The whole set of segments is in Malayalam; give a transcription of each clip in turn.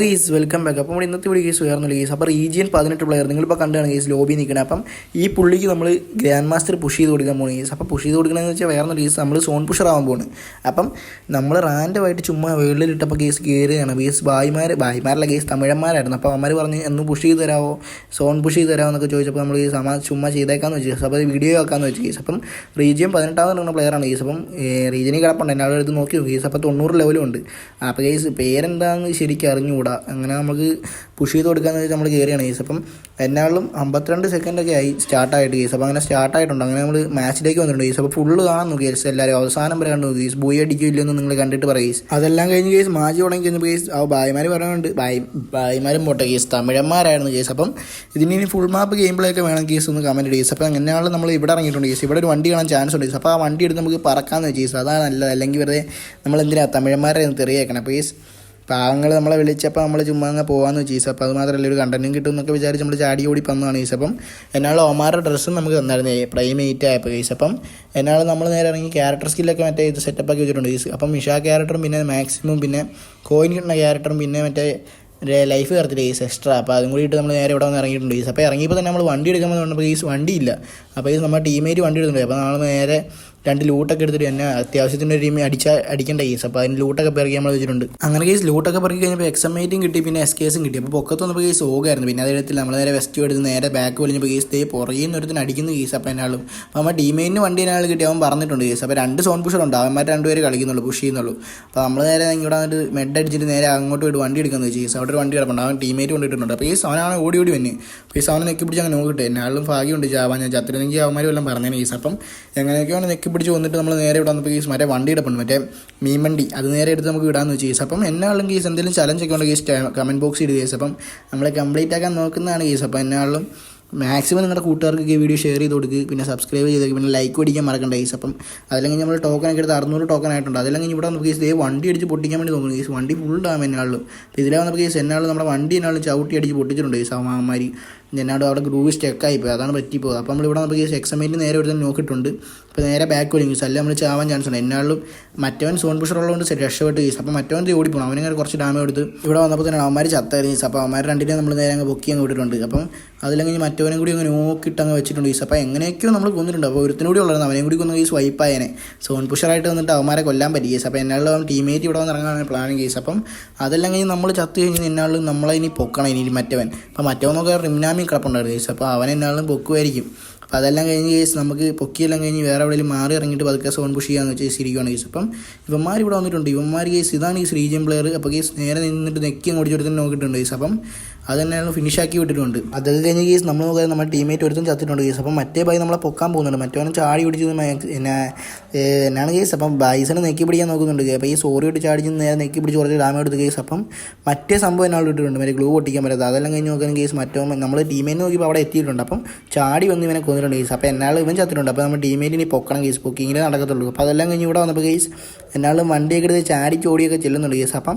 ഗീസ് വെൽക്കം ബാക്ക് അപ്പോൾ നമ്മൾ ഇന്നത്തെ വീഡിയോ കേസ് ഉയർന്നുള്ള ഗീസ് അപ്പോൾ റീജിയൻ പതിനെട്ട് പ്ലെയർ നിങ്ങളിപ്പോൾ കണ്ടാണ് കേസ് ലോബി നിൽക്കുന്നത് അപ്പം ഈ പുള്ളിക്ക് നമ്മൾ ഗ്രാൻഡ് മാസ്റ്റർ പുഷ് ചെയ്ത് കൊടുക്കാൻ പോകുന്നത് കേസ് അപ്പോൾ പുഷ് ചെയ്ത് കൊടുക്കണമെന്ന് വെച്ചാൽ വേറെ കേസ് നമ്മൾ സോൺ പുഷർ ആവാൻ പോകുന്നത് അപ്പം നമ്മൾ റാൻഡമായിട്ട് ചുമ്മാ വേൾഡിലിട്ടപ്പോൾ കേസ് കയറുകയാണ് കേസ് ബായിമാർ ബായിമാരല്ല കേസ് തമിഴന്മാരായിരുന്നു. അപ്പോൾ അവന്മാർ പറഞ്ഞ് എന്ന് പുഷ് ചെയ്ത് തരാമോ സോൺ പുഷ് ചെയ്ത് തരാമോ എന്നൊക്കെ ചോദിച്ചപ്പോൾ നമ്മൾ ഈ സമാ ചുമ്മാ ചെയ്തേക്കാന്ന് വെച്ചു അപ്പോൾ വീഡിയോ ആക്കാമെന്ന് വെച്ചു കേസ് അപ്പം റീജിയൻ പതിനെട്ടാമത് നടക്കുന്ന പ്ലെയറാണ് കേസ് അപ്പം റീജിയനിൽ കിടപ്പുണ്ട്. എന്നെ എടുത്ത് നോക്കി ഗീസ് അപ്പോൾ തൊണ്ണൂറ് ലെവലും ഉണ്ട്. അപ്പോൾ കേസ് പേരെന്താണെന്ന് ശരിക്കും അറിഞ്ഞുകൂടാ അങ്ങനെ നമുക്ക് പുഷ് ചെയ്ത് കൊടുക്കാന്ന് വെച്ചാൽ നമ്മൾ കയറിയാണ് കേസ്. അപ്പം എന്നാളും അമ്പത്തിരണ്ട് സെക്കൻഡൊക്കെ ആയി സ്റ്റാർട്ടായിട്ട് കേസ്. അപ്പോൾ അങ്ങനെ സ്റ്റാർട്ടായിട്ടുണ്ട്. അങ്ങനെ നമ്മൾ മാച്ചിലേക്ക് വന്നിട്ടുണ്ട് കേസ്. അപ്പോൾ ഫുള്ള് കാണുന്നു കേസ് എല്ലാവരും അവസാനം വരെ കണ്ടു കേസ്. ബൂയി അടിക്കില്ലെന്ന് നിങ്ങൾ കണ്ടിട്ട് പറയും അതെല്ലാം കഴിഞ്ഞ് കേസ് മാച്ച് തുടങ്ങി കഴിഞ്ഞപ്പോൾ കേസ്. ആ ഭായിമാർ പറയുന്നുണ്ട് ഭായി ഭായിമാരും പോട്ടെ കേസ്. തമിഴന്മാരായിരുന്നു കേസ്. അപ്പം ഇതിന് ഇനി ഫുൾ മാപ്പ് ഗെയിം പ്ലേ ഒക്കെ വേണം കേസ് ഒന്ന് കമന്റ് കേസ്. അപ്പോൾ എങ്ങനെയാണ് നമ്മൾ ഇവിടെ ഇറങ്ങിയിട്ടുണ്ട് കേസ്. ഇവിടെ ഒരു വണ്ടി കാണാൻ ചാൻസ് ഉണ്ട് കേസ്. അപ്പോൾ ആ വണ്ടി എടുത്ത് നമുക്ക് പറക്കാമെന്ന് വെച്ച് കേസ്. അതാണ് നല്ലത്. അല്ലെങ്കിൽ വെറുതെ നമ്മൾ എന്തിനാണ് തമിഴന്മാരെ തെറിയേക്കണം? അപ്പോൾ കേസ് പാവങ്ങൾ നമ്മളെ വിളിച്ചപ്പോൾ നമ്മൾ ചുമ്മാ അങ്ങ് പോകാമെന്ന് വെച്ചു. ഈസ് അപ്പോൾ അത് മാത്രമല്ല ഒരു കണ്ടന്റും കിട്ടും എന്നൊക്കെ വിചാരിച്ച് നമ്മൾ ചാടി ഓടി പന്നതാണ് ഈസപ്പം. എന്നാൽ ഓമാരുടെ ഡ്രസ്സും നമുക്ക് തന്നായിരുന്നു. പ്രൈം എയ്റ്റ് ആയപ്പോൾ ഈസപ്പം. എന്നാൽ നമ്മൾ നേരെ ഇറങ്ങി ക്യാരക്ടർ സ്കില്ലൊക്കെ മറ്റേ ഇത് സെറ്റപ്പ് ആക്കി വെച്ചിട്ടുണ്ട്. ഈസ് അപ്പം മിഷ ക്യാരക്ടറും പിന്നെ മാക്സിമം പിന്നെ കോയിൻ കിട്ടുന്ന ക്യാരക്ടറും പിന്നെ മറ്റേ ലൈഫ് കയറത്തില്ല ഈസ് എക്സ്ട്രാ അപ്പോൾ അതും കൂടി നമ്മൾ നേരെ ഇവിടെ വന്ന് ഇറങ്ങിയിട്ടുണ്ട്. ഈസ് അപ്പോൾ ഇറങ്ങിയപ്പോൾ തന്നെ നമ്മൾ വണ്ടി എടുക്കുമ്പോൾ പറഞ്ഞപ്പോൾ ഈസ് വണ്ടിയില്ല അപ്പോൾ ഈസ് നമ്മുടെ ടീമേറ്റ് വണ്ടി എടുക്കുന്നുണ്ട് അപ്പോൾ നമ്മൾ നേരെ രണ്ട് ലൂട്ടൊക്കെ എടുത്തിട്ട് എന്നെ അത്യാവശ്യത്തിന് ഒരു ടീം അടിച്ച അടിക്കേണ്ട കേസ് അപ്പോൾ അതിന് ലൂട്ടൊക്കെ പെറുക്കി നമ്മൾ വെച്ചിട്ടുണ്ട്. അങ്ങനെ കേസ് ലൂട്ടൊക്കെ പെറുക്കി കഴിഞ്ഞപ്പോൾ എക്സമേറ്റും കിട്ടി. പിന്നെ എസ് കേസും കിട്ടി. അപ്പോൾ പൊക്കത്ത് വന്നപ്പോൾ കേസ് ഓകായിരുന്നു പിന്നെ അത് നമ്മൾ നേരെ വെസ്റ്റ് എടുത്ത് നേരെ ബാക്ക് വലിഞ്ഞപ്പോൾ കേസ് തേ പുറകിൽ നിന്ന് ഒരുത്തിന് അടിക്കുന്ന കേസ് അപ്പോൾ എന്നാളും അപ്പോൾ നമ്മൾ ടീമേറ്റിന് വണ്ടി എന്നാൽ കിട്ടി. അവൻ പറഞ്ഞിട്ടുണ്ട് കേസ് അപ്പോൾ രണ്ട് സോൺ പുഷർ ഉണ്ട്. അവന്മാർ രണ്ടുപേര് കളിക്കുന്നുള്ളൂ പുഷ് ചെയ്യുന്നുള്ളൂ. അപ്പോൾ നമ്മൾ നേരെ ഇവിടെ വന്നിട്ട് മെഡ് അടിച്ചിട്ട് നേരെ അങ്ങോട്ട് പോയിട്ട് വണ്ടി എടുക്കുന്നത് കേസ് അവിടെ ഒരു വണ്ടി കിടപ്പുണ്ട്. അവൻ ടീമേറ്റ് കൊണ്ടിട്ടുണ്ട് അപ്പോൾ ഈ അവനാണ് ഓടി ഓടി വന്നെ. അപ്പോൾ ഈ അവനെ നെക്കി പിടിച്ച് അങ്ങനെ നോക്കിട്ടെ എന്നാളും ഭാഗ്യമുണ്ട്. ചാവാൻ ഞാൻ ചത്തിരുന്നെങ്കിൽ അവന്മാരും എല്ലാം പറഞ്ഞേനെ കേസ് അപ്പം എങ്ങനെയൊക്കെയാണ് നെക്കി പിടിച്ച് വന്നിട്ട് നമ്മൾ നേരെ ഇവിടെ വന്നപ്പോൾ കേസ് മറ്റേ വണ്ടി കിടപ്പുണ്ട് മറ്റേ മീൻവണ്ടി അത് നേരെ എടുത്ത് നമുക്ക് വിടാമെന്ന് വെച്ച് കേസ് അപ്പം എന്നാളും കേസ് എന്തെങ്കിലും ചലഞ്ച് ഒക്കെ ഉണ്ട് കേസ് കമന്റ് ബോക്സ് ഇടുക കേസ് അപ്പം നമ്മൾ കംപ്ലീറ്റ് ആക്കാൻ നോക്കുന്നതാണ് കേസ് അപ്പോൾ എന്നാളും മാക്സിമം നിങ്ങളുടെ കൂട്ടുകാർക്ക് ഈ വീഡിയോ ഷെയർ ചെയ്ത് കൊടുക്കുക പിന്നെ സബ്സ്ക്രൈബ് ചെയ്ത് പിന്നെ ലൈക്ക് അടിക്കാൻ മറക്കണ്ട കേസ് അപ്പം അതല്ലെങ്കിൽ നമ്മൾ ടോക്കൺ ഒക്കെ എടുത്ത് അറുന്നൂറ് ടോക്കൺ ആയിട്ടുണ്ട്. അതല്ലെങ്കിൽ ഇവിടെ നമുക്ക് കേസ് വണ്ടി അടിച്ച് പൊട്ടിക്കാൻ വേണ്ടി നോക്കുന്നു. കേസ് വണ്ടി ഫുൾ ഡാം എന്നാളും ഇതിലെ നമുക്ക് കേസ് എന്നാളും നമ്മുടെ വണ്ടി എന്നാളും ചവിട്ടി അടിച്ച് പൊട്ടിച്ചിട്ടുണ്ട് കേസ് അവന്മാർ എന്നാടും അവിടെ ഗ്രൂവ് സ്റ്റെക്കായി പോയി അതാണ് പറ്റിപ്പോയത്. അപ്പോൾ നമ്മളിവിടെ നമുക്ക് നമുക്ക് എം എക്സമേറ്റ് നേരെ ഒരു നോക്കിയിട്ടുണ്ട്. അപ്പോൾ നേരെ ബാക്ക് വലിക്കും അല്ല നമ്മൾ ചാവാൻ ചാൻസ് ഉണ്ട്. എന്നാളും മറ്റവൻ സോൺ പുഷർ ഉള്ളതുകൊണ്ട് രക്ഷപ്പെട്ട് കേസ് അപ്പോൾ മറ്റവൻ ഓടി ഓടിപ്പോണം. അവനിങ്ങനെ കുറച്ച് ഡാമേജ് കൊടുത്ത് ഇവിടെ വന്നപ്പോൾ തന്നെ അവന്മാർ ചത്തായിരുന്നു കേസ് അപ്പോൾ അവന്മാർ രണ്ടിനെ നമ്മൾ നേരെ അങ്ങ് ബുക്ക് ചെയ്യാൻ വിട്ടിട്ടുണ്ട്. അപ്പം അതിലെങ്കിൽ മറ്റവനും കൂടി അങ്ങ് നോക്കിയിട്ട് അങ്ങ് വെച്ചിട്ടുണ്ട് കേസ് അപ്പോൾ എങ്ങനെയൊക്കെയോ നമ്മൾ കൊന്നിട്ടുണ്ട്. അപ്പോൾ ഒരുത്തിനും കൂടി ഉള്ളത് അവനെയും കൂടി കൊന്നു കേസ് വൈപ്പായനെ സോൺ പുഷറായിട്ട് വന്നിട്ട് അവന്മാരെ കൊല്ലാൻ പറ്റി കേസ് അപ്പോൾ എന്നാളും അവൻ ടീമേറ്റ് ഇവിടെ വന്ന് ഇറങ്ങാനാണ് പ്ലാൻ കേസ് അപ്പം അതല്ലെങ്കിൽ നമ്മൾ ചത്ത് കഴിഞ്ഞ് എന്നാളും നമ്മളെ ഇനി പൊക്കണം ഇനി മറ്റവൻ. അപ്പോൾ മറ്റവൻ നോക്കുക റിംനാമി കിടപ്പുണ്ടായിരുന്നു കേസ് അപ്പോൾ അവൻ എന്നാളും പൊക്കുമായിരിക്കും അപ്പോൾ അതെല്ലാം കഴിഞ്ഞ് കേസ് നമുക്ക് പൊക്കിയെല്ലാം കഴിഞ്ഞ് വേറെ എവിടെയെങ്കിലും മാറി ഇറങ്ങിയിട്ട് പതുക്കെ സോൺ പുഷ് ചെയ്യാന്ന് വെച്ചാൽ ശരിക്കുവാണ് കേസ് അപ്പം ഇവന്മാർ ഇവിടെ വന്നിട്ടുണ്ട്. ഇവന്മാർ കേസ് ഇതാണ് ഈ ശ്രീജൻ പ്ലെയർ അപ്പോൾ കേസ് നേരെ നിന്നിട്ട് നെക്കി അങ്ങോട്ട് കൊടുത്തിട്ട് നോക്കിയിട്ടുണ്ട് കേസ് അപ്പം അത് തന്നെയാണ് ഫിനിഷ് ആക്കി വിട്ടിട്ടുണ്ട്. അതൊക്കെ കഴിഞ്ഞ് കേസ് നമ്മൾ നോക്കാതെ നമ്മുടെ ടീമേറ്റ് ഒരുത്തും ചത്തിട്ടുണ്ട് കേസ് അപ്പം മറ്റേ ബൈ നമ്മളെ പൊക്കാൻ പോകുന്നുണ്ട്. മറ്റവനും ചാടി പിടിച്ച് എന്നാ എന്നാണ് കേസ് അപ്പം ബൈസനെ നെക്കി പിടിക്കാൻ നോക്കുന്നുണ്ട്. അപ്പോൾ ഈ സോറി ഇട്ട് ചാടിച്ച് നേരെ നെക്കി പിടിച്ച് കുറച്ച് ഡാമേജ് എടുത്ത് കേസ് അപ്പം മറ്റേ സംഭവം എന്നാൾ ഇട്ടിട്ടുണ്ട്. മറ്റേ ഗ്ലൂ പൊട്ടിക്കാൻ പറ്റാത്ത. അതെല്ലാം കഴിഞ്ഞ് നോക്കാൻ കേസ് മറ്റോ നമ്മൾ ടീമേറ്റ് നോക്കിയപ്പോൾ അവിടെ എത്തിയിട്ടുണ്ട്. അപ്പം ചാടി വന്ന് ഇവനെ കൊന്നിട്ടുണ്ട് കേസ് അപ്പം എന്നാൾ ഇവൻ ചത്തിട്ടുണ്ട്. അപ്പോൾ നമ്മൾ ടീമേറ്റ് ഇനി പൊക്കണം കേസ് പൊക്കിങ്ങിൽ നടക്കത്തുള്ളൂ. അപ്പോൾ അതെല്ലാം കഴിഞ്ഞ് ഇവിടെ വന്നപ്പോൾ കേസ് എന്നാൾ വണ്ടിയൊക്കെ എടുത്ത് ചാടി ചോടിയൊക്കെ ചെല്ലുന്നുണ്ട് കേസ് അപ്പം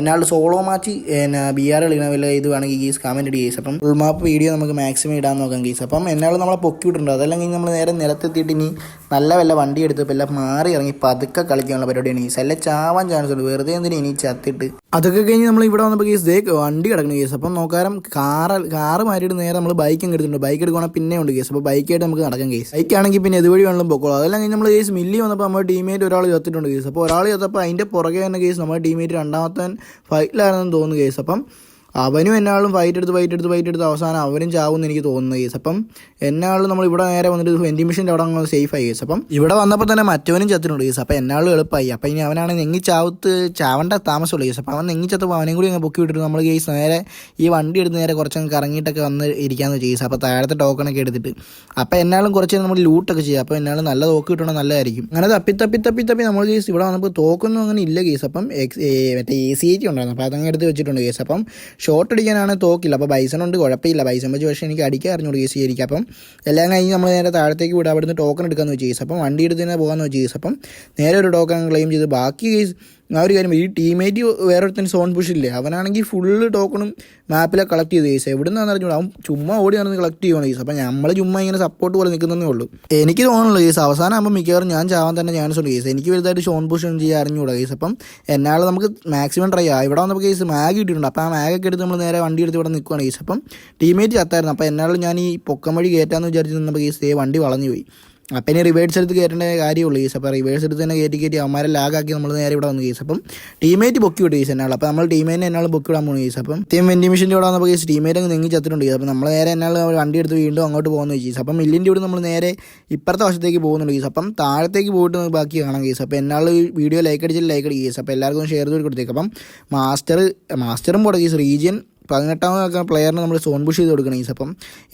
എന്നാൾ സോളോ മാച്ച് എന്നാ ബി ആർ കളിക്കണ വല്ല ഇത് വേണമെങ്കിൽ കേസ് കമന്റ് ഇടി കേസ് അപ്പം ഉൾമാപ്പ് മാപ്പ് വീഡിയോ നമുക്ക് മാക്സിമം ഇടാൻ നോക്കാം കേസ് അപ്പം എന്നാൾ നമ്മളെ പൊക്കി വിട്ടിട്ടുണ്ട് അതെല്ലാം കഴിഞ്ഞ് നമ്മൾ നേരെ നിലത്തെത്തിയിട്ട് ഇനി നല്ല വല്ല വണ്ടി എടുത്ത് എല്ലാം മാറി ഇറങ്ങി പതുക്കെ കളിക്കാനുള്ള പരിപാടിയാണ്. ഈ എല്ലാം ചാവാൻ ചാൻസ് ഉണ്ട്. വെറുതെ എന്തിനും ഇനി ചത്തിട്ട്? അതൊക്കെ കഴിഞ്ഞ് നമ്മൾ ഇവിടെ വന്നപ്പോൾ കേസ് ദേ വണ്ടി കിടക്കുന്ന കേസ് അപ്പം നോക്കാരം കാറ് കാറ് മാറ്റിയിട്ട് നേരെ നമ്മൾ ബൈക്കും എടുത്തിട്ടുണ്ട്. ബൈക്ക് എടുക്കണം പിന്നെ ഉണ്ട് കേസ് അപ്പോൾ ബൈക്കായിട്ട് നമുക്ക് നടക്കാം കേസ് ബൈക്ക് ആണെങ്കിൽ പിന്നെ ഇതുവഴി വേണമെങ്കിലും പൊക്കോളൂ. അതെല്ലാം കഴിഞ്ഞ് നമ്മൾ കേസ് മില്ലി വന്നപ്പോൾ നമ്മുടെ ടീമേറ്റ് ഒരാൾ ചത്തിട്ടുണ്ട് കേസ് അപ്പോൾ ഒരാൾ ചത്തപ്പോൾ അതിന്റെ പുറകെ തന്നെ കേസ് നമ്മുടെ ടീമേറ്റ് രണ്ടാമത്തെ ഫൈറ്റിലായിരുന്നു തോന്നുന്നു കേസ് അപ്പം അവനും എന്നാളും ഫൈറ്റ് എടുത്ത് ഫൈറ്റ് എടുത്ത് ഫൈറ്റ് എടുത്ത് അവസാനം അവനും ചാവുമെന്ന് എനിക്ക് തോന്നുന്നു കേസ് അപ്പം എന്നാളും നമ്മൾ ഇവിടെ നേരെ വന്നിട്ട് വെന്റിമിഷന്റെ അവിടെ അങ്ങ് സേഫ് ആയി കേസ് അപ്പം ഇവിടെ വന്നപ്പോൾ തന്നെ മറ്റവനും ചത്തിട്ടുണ്ട് കേസ് അപ്പം എന്നാളും എളുപ്പമായി. അപ്പം ഇനി അവനാണ് നെങ്ങി ചാവത്ത് ചാവണ്ട താമസമുള്ള കേസ് അപ്പം അവൻ നെങ്ങി ചത്തപ്പോൾ അവനെയും കൂടി അങ്ങ് പൊക്കി വിട്ടിട്ട് നമ്മൾ കേസ് നേരെ ഈ വണ്ടി എടുത്ത് നേരെ കുറച്ചങ്ങ് കറങ്ങിയിട്ടൊക്കെ വന്ന് ഇരിക്കാമെന്ന് കേസ് അപ്പോൾ താഴത്തെ ടോക്കണൊക്കെ എടുത്തിട്ട്. അപ്പം എന്നാളും കുറച്ച് നമ്മൾ ലൂട്ടൊക്കെ ചെയ്യുക അപ്പോൾ എന്നാളും നല്ല തോക്ക് കിട്ടണം നല്ലതായിരിക്കും. അങ്ങനെ തപ്പി തപ്പി തപ്പി തപ്പി നമ്മൾ കേസ് ഇവിടെ വന്നപ്പോൾ തോക്കൊന്നും അങ്ങനെ ഇല്ല കേസ് അപ്പം മറ്റേ എ സി ഐ ടി ഉണ്ടായിരുന്നു. അപ്പോൾ അതങ്ങ് എടുത്ത് വെച്ചിട്ടുണ്ട് കേസ് അപ്പം ഷോട്ട് അടിക്കാനാണ് തോക്കില്ല. അപ്പോൾ ബൈസൺ ഉണ്ട് കുഴപ്പമില്ല. ബൈസൺ വെച്ച് പക്ഷേ എനിക്ക് അടിക്കാൻ അറിഞ്ഞോളൂ കേസ് ആയിരിക്കും അപ്പം എല്ലാം കഴിഞ്ഞ് നമ്മൾ നേരെ താഴത്തേക്ക് വിടാം. അവിടുന്ന് ടോക്കൺ എടുക്കാമെന്ന് വെച്ച് കേസ് അപ്പം വണ്ടി എടുത്ത് തന്നെ പോകാമെന്ന് വെച്ച് കേസ് അപ്പം നേരെ ഒരു ടോക്കൺ ക്ലെയിം ചെയ്ത് ബാക്കി കേസ് ആ ഒരു കാര്യം. ഈ ടീമേറ്റ് വേറൊരുത്തൻ സോൺ പുഷില്ലേ അവനാണെങ്കിൽ ഫുള്ള് ടോക്കണും മാപ്പിലെ കളക്ട് ചെയ്ത് കേസ് എവിടെ നിന്നാണെന്ന് അറിഞ്ഞു അവൻ ചുമ്മാ ഓടി നടന്ന് കളക്ട് ചെയ്യണം കേസ് അപ്പം നമ്മൾ ചുമ്മാ ഇങ്ങനെ സപ്പോർട്ട് പോലെ നിൽക്കുന്നതേ ഉള്ളൂ. എനിക്ക് തോന്നുന്നുള്ളൂ കേസ് അവസാനം ആകുമ്പോൾ മിക്കവാറും ഞാൻ ചാവാൻ തന്നെ ചാൻസ് ഉണ്ട് കേസ് എനിക്ക് വലുതായിട്ട് ഷോൺ പുഷ് ഒന്നും ചെയ്യാൻ അറിഞ്ഞുകൂടാ കേസ് അപ്പം എന്നാൾ നമുക്ക് മാക്സിമം ട്രൈ ആ. ഇവിടെ വന്നപ്പോൾ കേസ് മാഗ് കിട്ടിയിട്ടുണ്ട്. അപ്പോൾ ആ മാഗൊക്കെ എടുത്ത് നമ്മൾ നേരെ വണ്ടി എടുത്ത് ഇവിടെ നിൽക്കുകയാണ് കേസ് അപ്പം ടീമേറ്റ് ചത്തായിരുന്നു. അപ്പോൾ എന്നാളും ഞാൻ ഈ പൊക്കം വഴി കയറ്റാമെന്ന് വിചാരിച്ച് നിന്നപ്പോൾ ഏ വണ്ടി വളഞ്ഞു പോയി. അപ്പം ഇനി റിവേഴ്സ് എടുത്ത് കയറേണ്ട കാര്യമുള്ളൂ കേസ് അപ്പോൾ റിവേഴ്സ് എടുത്ത് തന്നെ കയറ്റി കയറ്റി അവന്മാരെ ലാഗാക്കി നമ്മൾ നേരെ ഇവിടെ വന്നു കേസ് അപ്പം ടീമേറ്റ് പൊക്കി വിട്ടു കേസ് എന്നാൾ അപ്പോൾ നമ്മൾ ടീമേറ്റിനെ എന്നാൾ പൊക്കി വിടാൻ പോകുന്നു കേസ് അപ്പം ടീം വെന്റി മിഷന്റെ ഇവിടെ വന്നപ്പോൾ കേസ് ടീമേറ്റ് അങ്ങ് നീങ്ങി ചത്തിട്ടുണ്ട് കേസ് അപ്പം നമ്മൾ നേരെ എന്നാൾ വണ്ടി എടുത്ത് വീണ്ടും അങ്ങോട്ട് പോകുന്നു കേസ് അപ്പം മില്ലിന്റെ ഇവിടെ നമ്മൾ നേരെ ഇപ്പുറത്തെ വശത്തേക്ക് പോകുന്നുണ്ട് കേസ് അപ്പം താഴത്തേക്ക് പോയിട്ട് നമുക്ക് ബാക്കി കാണാം കേസ് അപ്പോൾ എന്നാൾ വീഡിയോ ലൈക്ക് അടിച്ചിട്ട് ലൈക്ക് അടിക്കുക കേസ് അപ്പോൾ എല്ലാവർക്കും ഷെയർ ചെയ്ത് കൊടുത്തേക്ക്. അപ്പം മാസ്റ്റർ മാസ്റ്ററും പോട്ടെ കേസ് റീജിയൻ പതിനെട്ടാമതൊക്കെ പ്ലെയറിന് നമ്മൾ സോൺ പുഷ് ചെയ്ത് കൊടുക്കണം ഈസ് അപ്പം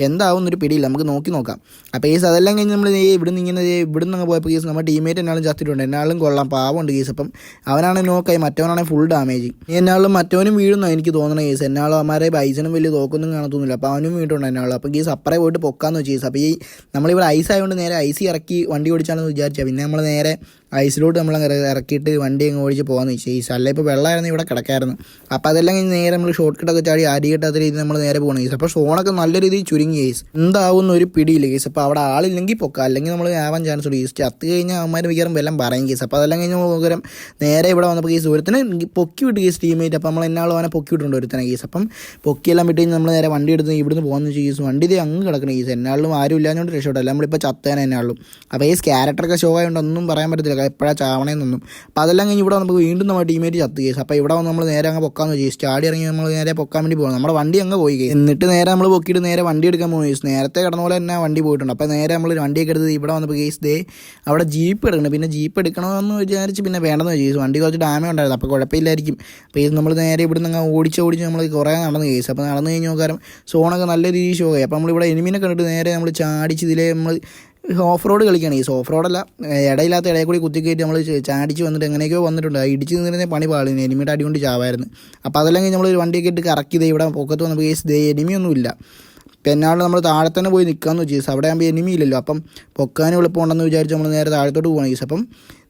എന്താവും ഒരു പിടിയില്ല. നമുക്ക് നോക്കി നോക്കാം. അപ്പോൾ ഈസ് അതെല്ലാം കഴിഞ്ഞ് നമ്മൾ ഈ ഇവിടുന്ന് ഇങ്ങനെ ഇവിടെ ഇവിടുന്ന് അങ്ങ് പോയപ്പോൾ കേസ് നമ്മുടെ ടീമേറ്റ് എന്നാലും ചത്തിട്ടുണ്ട്. എന്നാളും കൊള്ളാം. പാവമുണ്ട് കേസ് അപ്പം. അവനാണ് നോക്കായി. മറ്റവനാണെങ്കിൽ ഫുൾ ഡാമേജ് ഈ എന്നാളും മറ്റവനും വീഴുന്നു എനിക്ക് തോന്നണ കേസ് എന്നാളും അമാരെ ബൈസനും വലിയ തോക്കൊന്നും കാണത്തൊന്നുമില്ല അപ്പോൾ അവനും വീട്ടുണ്ട് എന്നാളും. അപ്പോൾ കേസ് അപ്പറേ പോയിട്ട് പൊക്കാന്ന് വെച്ചു കേസ് അപ്പോൾ ഈ നമ്മളിവിടെ ഐസ് ആയതുകൊണ്ട് നേരെ ഐസ് ഇറക്കി വണ്ടി ഓടിച്ചാണെന്ന് വിചാരിച്ചാൽ പിന്നെ നമ്മൾ നേരെ ഐസിലോട്ട് നമ്മൾ ഇറക്കിയിട്ട് വണ്ടി അങ്ങ് ഓടിച്ച് പോകാമെന്ന് വെച്ചാൽ ഈ സ്ഥലം ഇപ്പോൾ വെള്ളമായിരുന്നു ഇവിടെ കിടക്കായിരുന്നു. അപ്പോൾ അതെല്ലാം കഴിഞ്ഞ് നേരെ നമ്മൾ ഷോർട്ട് കട്ടൊക്കെ ചാടി അരി കിട്ടാത്ത രീതിയിൽ നമ്മൾ നേരെ പോകണം കേസ് അപ്പോൾ ഷോണൊക്കെ നല്ല രീതിയിൽ ചുരുങ്ങി കേസ് എന്താവുന്ന ഒരു പിടിയില്ല കേസ് അപ്പോൾ അവിടെ ആളില്ലെങ്കിൽ പൊക്കാം അല്ലെങ്കിൽ നമ്മൾ ആവാൻ ചാൻസ് ഉള്ളൂ കേസ് ചത്ത് കഴിഞ്ഞാൽ അവന്മാർ മിക്കവാറും വെല്ലം പറയും കേസ് അപ്പോൾ അതെല്ലാം കഴിഞ്ഞ് പകരം നേരെ ഇവിടെ വന്നപ്പോൾ കേസ് ഒരുത്തനെ പൊക്കി വിട്ട് കേസ് ടീമേറ്റ് അപ്പോൾ നമ്മൾ എന്നാളും അവനെ പൊക്കി വിട്ടുണ്ട് ഒരുത്തനെ കേസ് അപ്പം പൊക്കിയെല്ലാം വിട്ട് കഴിഞ്ഞ് നമ്മൾ നേരെ വണ്ടി എടുത്ത് ഇവിടുന്ന് പോകുന്ന വെച്ചാൽ കേസ് വണ്ടി ഇത് അങ്ങ് കിടക്കണം കേസ് എന്നാളും ആരും ഇല്ലാഞ്ഞുകൊണ്ട് രക്ഷപ്പെട്ടല്ല. നമ്മളിപ്പോൾ ചത്തേനെ എന്നാളും അപ്പോൾ ഈ ക്യാരക്ടറൊക്കെ ഷോ ആയതുകൊണ്ട് ഒന്നും പറയാൻ പറ്റത്തില്ല. എപ്പോഴാണ് ചാവണേന്നൊന്നും അപ്പോൾ അതെല്ലാം കഴിഞ്ഞ് ഇവിടെ നമുക്ക് വീണ്ടും നമ്മുടെ ടീമേറ്റ് ചത്ത് കേസ്. അപ്പോൾ ഇവിടെ വന്ന് നമ്മൾ നേരെ അങ്ങ് പൊക്കാന്ന് വെച്ചു സ്റ്റാഡി ഇറങ്ങി നമ്മൾ നേരെ പൊക്കാൻ വേണ്ടി പോകണം നമ്മുടെ വണ്ടി അങ്ങ് പോയി എന്നിട്ട് നേരെ നമ്മൾ പൊക്കിയിട്ട് നേരെ വണ്ടി എടുക്കാൻ പോകുന്നു കേസ്. നേരത്തെ കിടന്ന പോലെ തന്നെ വണ്ടി പോയിട്ടുണ്ട്. അപ്പോൾ നേരെ നമ്മൾ വണ്ടിയൊക്കെ എടുത്ത് ഇവിടെ വന്നപ്പോൾ കേസ് ദേ അവിടെ ജീപ്പ് എടുക്കണം പിന്നെ ജീപ്പ് എടുക്കണമെന്ന് വിചാരിച്ച് പിന്നെ വേണ്ടെന്ന് വെച്ചു വണ്ടി കുറച്ച് ഡാമേ ഉണ്ടായിരുന്നു. അപ്പോൾ കുഴപ്പമില്ലായിരിക്കും. അപ്പോൾ ഇത് നമ്മൾ നേരെ ഇവിടെ നിന്ന് ഓടിച്ച് ഓടിച്ച് നമ്മൾ കുറേ നടന്ന് കേസ്. അപ്പോൾ നടന്നു കഴിഞ്ഞ് നോക്കാരം സോണൊക്കെ നല്ല രീതിയിൽ ഷോ ആയി. അപ്പോൾ നമ്മളിവിടെ എനിമിനെ കണ്ടിട്ട് നേരെ നമ്മൾ ചാടിച്ച് ഇതിലേ നമ്മൾ ഓഫ് റോഡ് കളിക്കുകയാണ് ഈ ഓഫ് റോഡല്ല ഇടയില്ലാത്ത ഇടയിൽ കൂടി കുത്തിക്കയറ്റി നമ്മൾ ചാടിച്ച് വന്നിട്ട് എങ്ങനെയൊക്കെയോ വന്നിട്ടുണ്ട്. ആ ഇടിച്ച് നിന്നിരുന്ന പണി പാളിന് എനിമിയുടെ അടി കൊണ്ട് ചാവായിരുന്നു. അപ്പോൾ അതെല്ലാം കഴിഞ്ഞ് നമ്മൾ ഒരു വണ്ടിയൊക്കെ ഇട്ട് കറക്കി ദേ ഇവിടെ പൊക്കത്ത് വന്നപ്പോൾ കേസ് ദേ എനിമിയൊന്നുമില്ല പെന്നാളിൽ നമ്മൾ താഴെ തന്നെ പോയി നിൽക്കാമെന്ന് വെച്ചു. അവിടെ ആകുമ്പോൾ എനിമി ഇല്ലല്ലോ അപ്പം പൊക്കാനും എളുപ്പമുണ്ടെന്ന് വിചാരിച്ച് നമ്മൾ നേരെ താഴത്തോട്ട് പോകണം കേസ് അപ്പം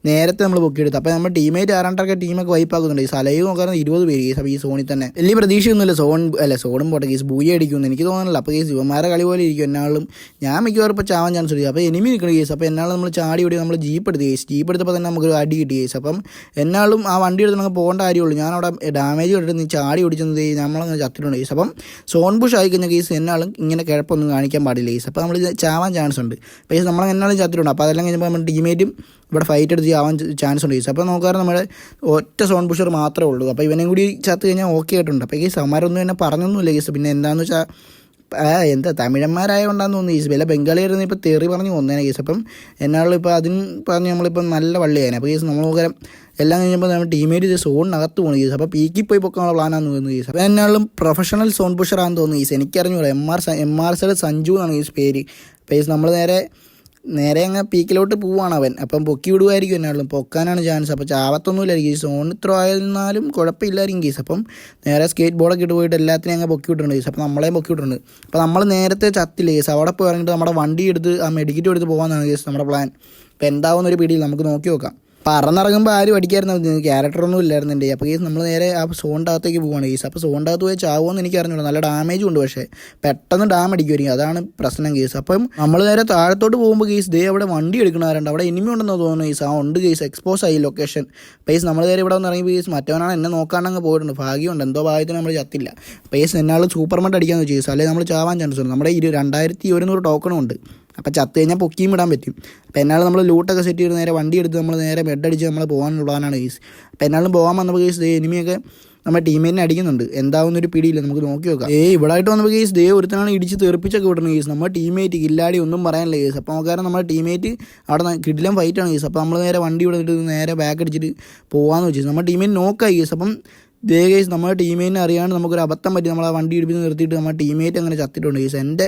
നേരത്തെ നമ്മൾ ബുക്ക് എടുത്തു അപ്പോൾ നമ്മൾ ടീമേറ്റ് ആറാണ്ടൊക്കെ ടീമൊക്കെ വൈപ്പാക്കുന്നുണ്ട് ഈ സലയും നോക്കാൻ ഇരുപത് പേര് കേസ് അപ്പോൾ ഈ സോണിൽ തന്നെ. വലിയ പ്രതീക്ഷയൊന്നുമില്ല. സോൺ അല്ല സോണും പോട്ടെ കേസ് ബൂയി അടിക്കുമെന്ന് എനിക്ക് തോന്നുന്നില്ല. അപ്പോൾ കേസ് ഇവന്മാരെ കളി പോലെ ഇരിക്കും എന്നാളും. ഞാൻ മിക്കവാറും ഇപ്പോൾ ചാവാൻ ചാൻസ് ഉണ്ട് അപ്പോൾ എനിമി നിൽക്കുന്ന കേസ്. അപ്പോൾ എന്നാളും നമ്മൾ ചാടി ഓടി നമ്മൾ ജീപ്പ് എടുത്ത് കേസ്. ജീപ്പ് എടുത്തപ്പോൾ തന്നെ നമുക്ക് അടി കിട്ടി കേസ്. അപ്പം എന്നാളും ആ വണ്ടി എടുത്ത് നമുക്ക് പോകേണ്ട കാര്യമുള്ളൂ. ഞാൻ അവിടെ ഡാമേജ് കണ്ടിട്ട് നീ ചാടി ഓടിച്ചത് നമ്മളങ്ങനെ ചത്തിട്ടുണ്ട് കേസ്. അപ്പം സോൺ പുഷ് ആയി കഴിഞ്ഞ കേസ് എന്നാളും ഇങ്ങനെ കിഴപ്പൊന്നും കാണിക്കാൻ പാടില്ല കേസ്. അപ്പോൾ നമ്മൾ ചാവാൻ ചാൻസ് ഉണ്ട്. കേസ് നമ്മൾ എന്നാളും ചത്തിട്ടുണ്ട്. അപ്പോൾ അതെല്ലാം കഴിഞ്ഞപ്പോൾ നമ്മൾ ടീമേറ്റും ഇവിടെ ഫൈറ്റ് എടുത്ത് ആവാൻ ചാൻസ് ഉണ്ട്. കേസ് അപ്പോൾ നോക്കാറ് നമ്മുടെ ഒറ്റ സോൺ പുഷർ മാത്രമേ ഉള്ളൂ. അപ്പോൾ ഇവനെയും കൂടി ചത്ത് കഴിഞ്ഞാൽ ഓക്കെ ആയിട്ടുണ്ട്. അപ്പോൾ ഈ സമരമൊന്നും എന്നെ പറഞ്ഞൊന്നുമില്ല കേസ് പിന്നെ എന്താണെന്ന് വെച്ചാൽ ആ എന്താ തമിഴന്മാരായതുകൊണ്ടാന്ന് തോന്നുന്നു ഈസ്. വില ബംഗാളിയായിരുന്നു ഇപ്പോൾ തെറി പറഞ്ഞ് കൊന്നേനെ കേസ് അപ്പം എന്നാളും ഇപ്പോൾ അതിന് പറഞ്ഞ് നമ്മളിപ്പോൾ നല്ല വള്ളിയായിരുന്നു അപ്പോൾ കേസ് നമ്മൾ നോക്കാം എല്ലാം കഴിഞ്ഞപ്പോൾ നമ്മൾ ടീമേറ്റ് ഇത് സോണിനകത്ത് പോകുന്നു കേസ് അപ്പോൾ പീക്കിൽ പോയി പൊക്കാനുള്ള പ്ലാനാന്ന് തോന്നുന്നു കേസ് അപ്പോൾ എന്നാളും പ്രൊഫഷണൽ സോൺ പുഷറാന്ന് തോന്നുന്നു കേസ് എനിക്കറിഞ്ഞൂടാ. M R M R Z Sanju എന്നാണ് കേസ് പേര്. കേസ് നമ്മൾ നേരെ നേരെ അങ്ങ് പീക്കിലോട്ട് പോവാണ് അവൻ. അപ്പം പൊക്കി വിടുമായിരിക്കും എന്നാലും പൊക്കാനാണ് ചാൻസ് അപ്പോൾ ചാവത്തൊന്നുമില്ലായിരിക്കും ഈ സോൺ ഇത്ര ആയിരുന്നാലും കുഴപ്പമില്ലായിരിക്കും കേസ് അപ്പം നേരെ സ്കേറ്റ് ബോർഡൊക്കെ ഇട്ട് പോയിട്ട് എല്ലാത്തിനെയും അങ്ങ് പൊക്കി വിട്ടിട്ടുണ്ട് കേസ് അപ്പോൾ നമ്മളെയും പൊക്കി വിട്ടിട്ടുണ്ട്. അപ്പോൾ നമ്മൾ നേരത്തെ ചത്തില്ല കേസ് അവിടെ പോയി ഇറങ്ങിയിട്ട് നമ്മുടെ വണ്ടി എടുത്ത് ആ മെഡിക്കറ്റ് എടുത്ത് പോകാമെന്നാണ് കേസ് നമ്മുടെ പ്ലാൻ അപ്പോൾ എന്താവുന്നൊരു പിടിയിൽ നമുക്ക് നോക്കി നോക്കാം. പറന്നിറങ്ങുമ്പോൾ ആരും അടിക്കായിരുന്നു ക്യാരക്ടറൊന്നും ഇല്ലായിരുന്നു എന്റെ. അപ്പോൾ കേസ് നമ്മൾ നേരെ ആ സോണിന്റെ പോവാണ് കേസ് അപ്പോൾ സോണിന്റെ പോയി ചാവുമെന്ന് എനിക്ക് അറിഞ്ഞൂടാ. നല്ല ഡാമേജും ഉണ്ട് പക്ഷേ. പെട്ടെന്ന് ഡാം അടിക്കുമായിരിക്കും അതാണ് പ്രശ്നം കേസ് അപ്പം നമ്മൾ നേരെ താഴത്തോട്ട് പോകുമ്പോൾ കേസ് ദേ അവിടെ വണ്ടി എടുക്കണവരുണ്ട് അവിടെ എനിമി ഉണ്ടെന്ന് തോന്നുന്നു കേസ് ആ ഉണ്ട് കേസ് എക്സ്പോസ് ആയി ലൊക്കേഷൻ പേസ് നമ്മൾ നേരെ ഇവിടെ വന്ന് ഇറങ്ങി കേസ് മറ്റവനാണ് എന്നെ നോക്കാണ്ടങ്ങ് പോയിട്ടുണ്ട്. ഭാഗ്യമുണ്ട്. എന്തോ ഭാഗ്യത്തിന് നമ്മൾ ചത്തില്ല. പേസ് എന്നാൾ സൂപ്പർമെന്റ് അടിക്കാമെന്ന് വെച്ചു കേസ് അല്ലെങ്കിൽ നമ്മൾ ചാവാൻ ചാൻസ് ഉണ്ട് നമ്മുടെ ഇരു രണ്ടായിരത്തി ഒരുന്നൂറ് ടോക്കണും ഉണ്ട്. അപ്പോൾ ചത്ത് കഴിഞ്ഞാൽ പൊക്കിയും വിടാൻ പറ്റും. അപ്പോൾ എന്നാലും നമ്മൾ ലൂട്ടൊക്കെ സെറ്റ് ചെയ്ത് നേരെ വണ്ടി എടുത്ത് നമ്മൾ നേരെ ബെഡ് അടിച്ച് നമ്മൾ പോകാനുള്ള പ്ലാനാണ് കേസ് അപ്പോൾ എന്നാലും പോകാൻ വന്നപ്പോൾ കേസ് എനിമിയൊക്കെ നമ്മുടെ ടീമേറ്റിനെ അടിക്കുന്നുണ്ട്. എന്താവുന്നൊരു പിടിയില്ല നമുക്ക് നോക്കി നോക്കാം. ഏ ഇവിടായിട്ട് വന്നപ്പോൾ കേസ് ദേ ഒരുത്തനാണ് ഇടിച്ച് തെറിപ്പിച്ചൊക്കെ വിടുന്ന കേസ് നമ്മുടെ ടീമേറ്റ് കില്ലാടി ഒന്നും പറയാനില്ല കേസ് അപ്പോൾ നോക്കാറ് നമ്മുടെ ടീമേറ്റ് അവിടെ കിടിലം ഫൈറ്റാണ് കേസ് അപ്പോൾ നമ്മൾ നേരെ വണ്ടി ഇവിടെ നേരെ ബാക്ക് അടിച്ചിട്ട് പോകാമെന്ന് വെച്ചു. നമ്മുടെ ടീമേറ്റ് നോക്കായി കേസ് അപ്പം ദേ കേസ് നമ്മുടെ ടീമേറ്റിനെ അറിയാണ്ട് നമുക്കൊരു അബദ്ധം പറ്റി നമ്മൾ ആ വണ്ടി ഇടിപ്പിച്ച് നിർത്തിയിട്ട് നമ്മുടെ ടീമേറ്റ് അങ്ങനെ ചത്തിട്ടുണ്ട് കേസ് എന്റെ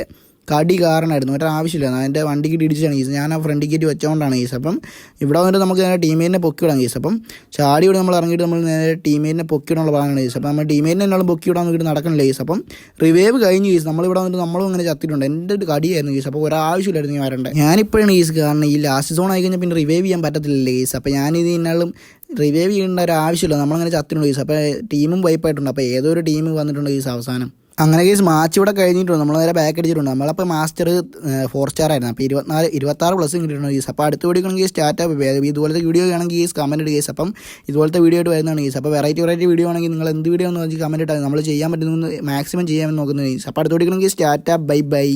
കടി കാരണമായിരുന്നു. ഒരു ആവശ്യമില്ല. എന്റെ വണ്ടിക്ക് ഇടിച്ചാണ് കേസ് ഞാൻ ആ ഫ്രണ്ട് കയറ്റി വെച്ചുകൊണ്ടാണ് കേസ് അപ്പം ഇവിടെ വന്നിട്ട് നമുക്ക് നേരെ ടീമേറ്റിനെ പൊക്കിവിടാം കേസ് അപ്പം ചാടി ഇവിടെ നമ്മൾ ഇറങ്ങിയിട്ട് നമ്മൾ നേരെ ടീമേറ്റിനെ പൊക്കിയിടാനുള്ള പ്ലാനാണ് കേസ് അപ്പം നമ്മൾ ടീമേറ്റിനെ എന്നാലും പൊക്കിവിടാൻ നോക്കിയിട്ട് നടക്കണില്ല കേസ് അപ്പം റിവേവ് കഴിഞ്ഞ് കേസ് നമ്മളിവിടെ വന്നിട്ട് നമ്മളും അങ്ങനെ ചത്തിട്ടുണ്ട് എന്റെ ഒരു കടിയായിരുന്നു കേസ് അപ്പോൾ ഒരാവശ്യമില്ലായിരുന്നു ഞാൻ വരണ്ടത് ഞാനിപ്പോഴാണ് കേസ് കാരണം ഈ ലാസ്റ്റ് സോൺ ആയി കഴിഞ്ഞാൽ പിന്നെ റിവൈവ് ചെയ്യാൻ പറ്റത്തില്ല കേസ് അപ്പോൾ ഞാനിത് ഇന്നാളും റിവൈവ് ചെയ്യേണ്ട ഒരു ആവശ്യമില്ല. നമ്മളങ്ങനെ ചത്തിട്ടുണ്ട് കേസ് അപ്പോൾ ടീമും വൈപ്പായിട്ടുണ്ട് അപ്പോൾ ഏതൊരു ടീം വന്നിട്ടുണ്ട് കേസ് അവസാനം? അങ്ങനെ കേസ് മാച്ച് ഇവിടെ കഴിഞ്ഞിട്ടുണ്ട്. നമ്മൾ നേരെ ബാക്ക് അടിച്ചിട്ടുണ്ട്. നമ്മളപ്പോൾ മാസ്റ്റർ ഫോർ സ്റ്റാർ ആയിരുന്നു. അപ്പോൾ ഇരുപത്തിനാല് ഇരുപത്താറ് പ്ലസ് കിട്ടിയിട്ടുണ്ട് കേസ് അപ്പോൾ അടുത്ത വീഡിയോ ആണെങ്കിൽ സ്റ്റാർട്ട് ഇതുപോലത്തെ വീഡിയോ ആണെങ്കിൽ കേസ് കമന്റ് കേസ് അപ്പം ഇതുപോലത്തെ വീഡിയോ ആയിട്ട് വരുന്നതാണ് കേസ് അപ്പോൾ വെറൈറ്റി വെറൈറ്റി വീഡിയോ ആണെങ്കിൽ നിങ്ങൾ എന്ത് വീഡിയോ എന്ന് വെച്ചാൽ കമന്റ് ഇട്ടാൽ നമ്മൾ ചെയ്യാൻ പറ്റുന്ന മാക്സിമം ചെയ്യാൻ നോക്കുന്നത് കേസ് അപ്പോൾ അടുത്ത വീഡിയോ ആണെങ്കിൽ സ്റ്റാർട്ട് ബൈ ബൈ